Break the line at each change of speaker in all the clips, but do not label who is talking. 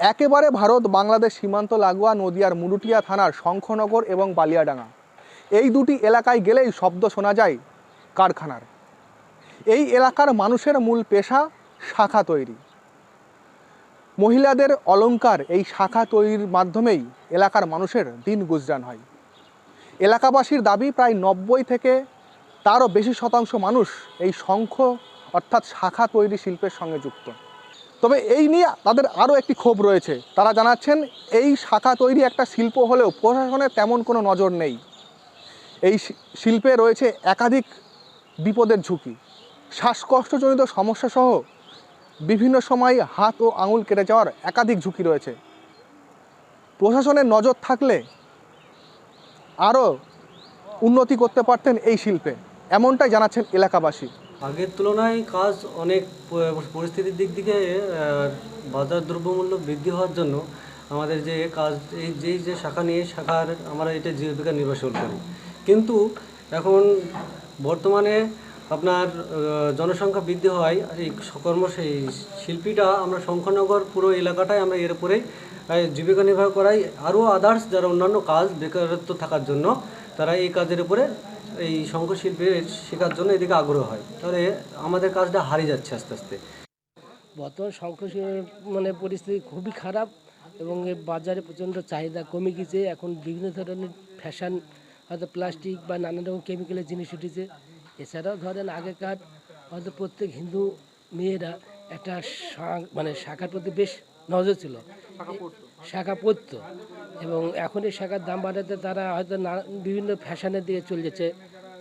একেবারে ভারত, বাংলাদেশ, সীমান্ত, লাগোয়া, নদিয়ার মুরুটিয়া থানার শঙ্খনগর এবং বালিয়াডাঙ্গা। এই দুটি এলাকায় গেলেই শব্দ শোনা যায় কারখানার। এই এলাকার মানুষের মূল পেশা শাখা তৈরি। মহিলাদের অলংকার এই শাখা তৈরির মাধ্যমেই এলাকার মানুষের দিন গুজরান হয়। এলাকাবাসীর দাবি, প্রায় নব্বই থেকে তারও বেশি শতাংশ মানুষ এই শঙ্খ অর্থাৎ শাখা তৈরি শিল্পের সঙ্গে যুক্ত। তবে এই নিয়ে তাদের আরও একটি ক্ষোভ রয়েছে। তারা জানাচ্ছেন, এই শাখা তৈরি একটা শিল্প হলেও প্রশাসনের তেমন কোনো নজর নেই। এই শিল্পে রয়েছে একাধিক বিপদের ঝুঁকি। শ্বাসকষ্টজনিত সমস্যা সহ বিভিন্ন সময় হাত ও আঙুল কেটে যাওয়ার একাধিক ঝুঁকি রয়েছে। প্রশাসনের নজর থাকলে আরও উন্নতি করতে পারতেন এই শিল্পে। এমনটাই জানাচ্ছেন এলাকাবাসী।
আগের তুলনায় কাজ অনেক পরিস্থিতির দিক থেকে বাজার দ্রব্যমূল্য বৃদ্ধি হওয়ার জন্য আমাদের যে কাজ, এই যেই যে শাখা নিয়ে শাখার আমরা এটা জীবিকা নির্বাচন করি। কিন্তু এখন বর্তমানে আপনার জনসংখ্যা বৃদ্ধি হওয়ায় এই কর্ম সেই শিল্পীটা আমরা শঙ্খনগর পুরো এলাকাটায় আমরা এর উপরেই জীবিকা নির্বাহ করাই। আরও আদার্স যারা অন্যান্য কাজ বেকারত্ব থাকার জন্য তারা এই কাজের উপরে এই শঙ্খশিল্পে শেখার জন্য এদিকে আগ্রহ হয়। তাহলে আমাদের কাজটা হারিয়ে যাচ্ছে আস্তে আস্তে।
বর্তমান সংকট মানে পরিস্থিতি খুবই খারাপ এবং বাজারে প্রচণ্ড চাহিদা কমে গেছে এখন বিভিন্ন ধরনের ফ্যাশন, হয়তো প্লাস্টিক বা নানা রকম কেমিক্যালের জিনিস উঠেছে। এছাড়াও ধরেন আগেকার হয়তো প্রত্যেক হিন্দু মেয়েরা একটা মানে শাখার প্রতি বেশ নজর ছিল। শাখা পড়ত। এবং এখন এই শাখার দাম বাড়াতে তারা হয়তো না বিভিন্ন ফ্যাশনের দিকে চলে যাচ্ছে।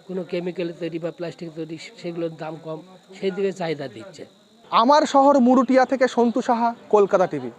কোনো কেমিক্যাল তৈরি বা প্লাস্টিক তৈরি সেগুলোর দাম কম সেই দিকে চাহিদা দিচ্ছে।
আমার শহর মুরুটিয়া থেকে সন্তু সাহা কলকাতা টিভি।